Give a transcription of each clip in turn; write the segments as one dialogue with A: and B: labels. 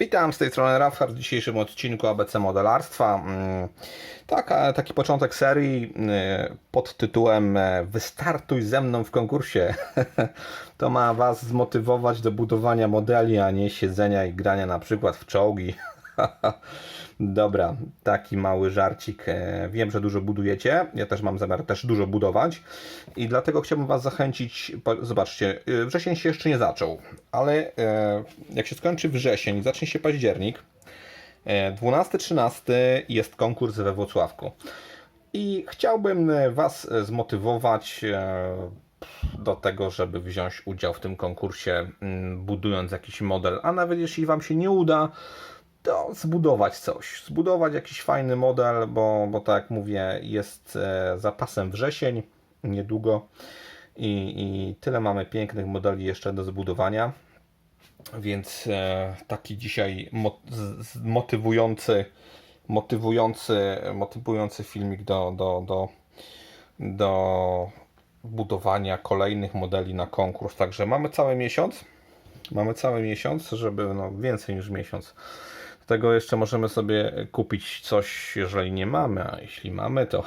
A: Witam z tej strony Rafał w dzisiejszym odcinku ABC Modelarstwa. Mm, Taka, taki początek serii y, pod tytułem e, Wystartuj ze mną w konkursie. To ma Was zmotywować do budowania modeli, a nie siedzenia i grania na przykład w czołgi. Dobra, taki mały żarcik. E, Wiem, że dużo budujecie. Ja też mam zamiar też dużo budować. I dlatego chciałbym Was zachęcić. Zobaczcie, y, wrzesień się jeszcze nie zaczął, ale e, jak się skończy wrzesień zacznie się październik, e, 12-13 jest konkurs we Włocławku. I chciałbym e, Was e, zmotywować e, do tego, żeby wziąć udział w tym konkursie, mm, budując jakiś model. A nawet jeśli Wam się nie uda, to zbudować coś. Zbudować jakiś fajny model, bo, bo tak jak mówię, jest e, zapasem wrzesień niedługo i, i tyle mamy pięknych modeli jeszcze do zbudowania. Więc e, taki dzisiaj mo- motywujący, motywujący, motywujący filmik do, do, do, do budowania kolejnych modeli na konkurs. Także mamy cały miesiąc. Mamy cały miesiąc, żeby no, więcej niż miesiąc. Tego jeszcze możemy sobie kupić coś, jeżeli nie mamy, a jeśli mamy, to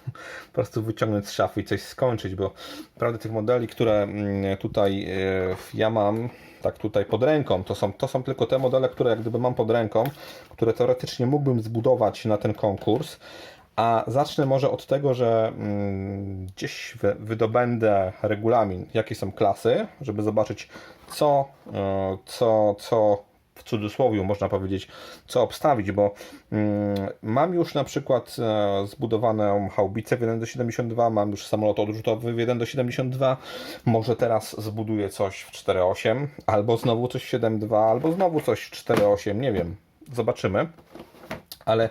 A: po prostu wyciągnąć z szafy i coś skończyć, bo naprawdę tych modeli, które mm, tutaj e, ja mam, tak tutaj pod ręką, to są, to są tylko te modele, które jak gdyby mam pod ręką, które teoretycznie mógłbym zbudować na ten konkurs. A zacznę może od tego, że mm, gdzieś wy- wydobędę regulamin, jakie są klasy, żeby zobaczyć, co, e, co, co w cudzysłowie można powiedzieć, co obstawić, bo mm, mam już na przykład e, zbudowaną haubicę w 1 do 72, mam już samolot odrzutowy w 1 do 72, może teraz zbuduję coś w 4.8, albo znowu coś w 7.2, albo znowu coś w 4.8, nie wiem, zobaczymy. Ale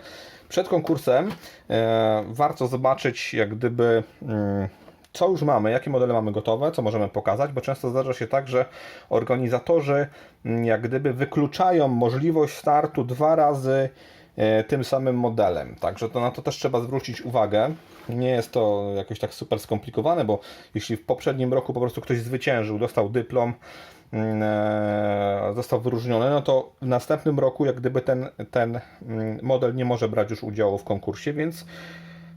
A: przed konkursem e, warto zobaczyć, jak gdyby, mm, co już mamy, jakie modele mamy gotowe, co możemy pokazać, bo często zdarza się tak, że organizatorzy mm, jak gdyby wykluczają możliwość startu dwa razy e, tym samym modelem. Także to na to też trzeba zwrócić uwagę. Nie jest to jakoś tak super skomplikowane, bo jeśli w poprzednim roku po prostu ktoś zwyciężył, dostał dyplom, mm, e, został wyróżniony, no to w następnym roku jak gdyby ten, ten mm, model nie może brać już udziału w konkursie, więc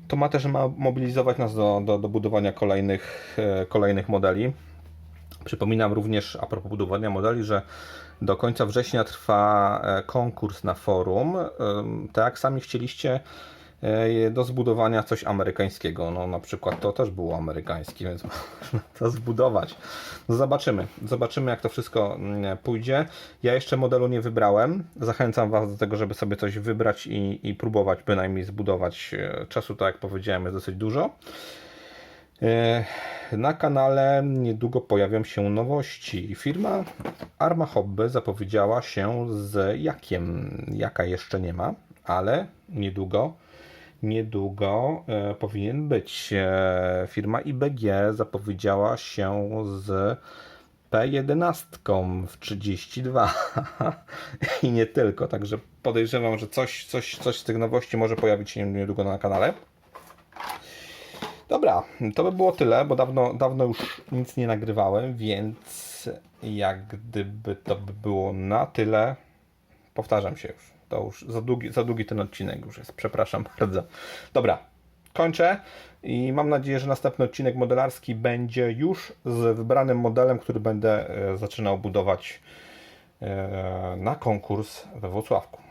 A: to ma też ma mobilizować nas do, do, do budowania kolejnych, e, kolejnych modeli. Przypominam również a propos budowania modeli, że do końca września trwa e, konkurs na forum. Tak sami chcieliście do zbudowania coś amerykańskiego. No na przykład to też było amerykańskie, więc można to zbudować. No zobaczymy. Zobaczymy jak to wszystko mm, pójdzie. Ja jeszcze modelu nie wybrałem. Zachęcam Was do tego, żeby sobie coś wybrać i, i próbować bynajmniej zbudować. E, Czasu, tak jak powiedziałem, jest dosyć dużo. E, Na kanale niedługo pojawią się nowości. Firma Arma Hobby zapowiedziała się z jakiem. Jaka jeszcze nie ma, ale niedługo, niedługo e, powinien być. E, firma IBG zapowiedziała się z P11 w 32 i nie tylko. Także podejrzewam, że coś, coś, coś z tych nowości może pojawić się niedługo na kanale. Dobra, to by było tyle, bo dawno, dawno już nic nie nagrywałem, więc jak gdyby to by było na tyle. Powtarzam się już. To już za długi, za długi ten odcinek już jest. Przepraszam bardzo. Dobra, kończę i mam nadzieję, że następny odcinek modelarski będzie już z wybranym modelem, który będę e, zaczynał budować e, na konkurs we Wrocławku.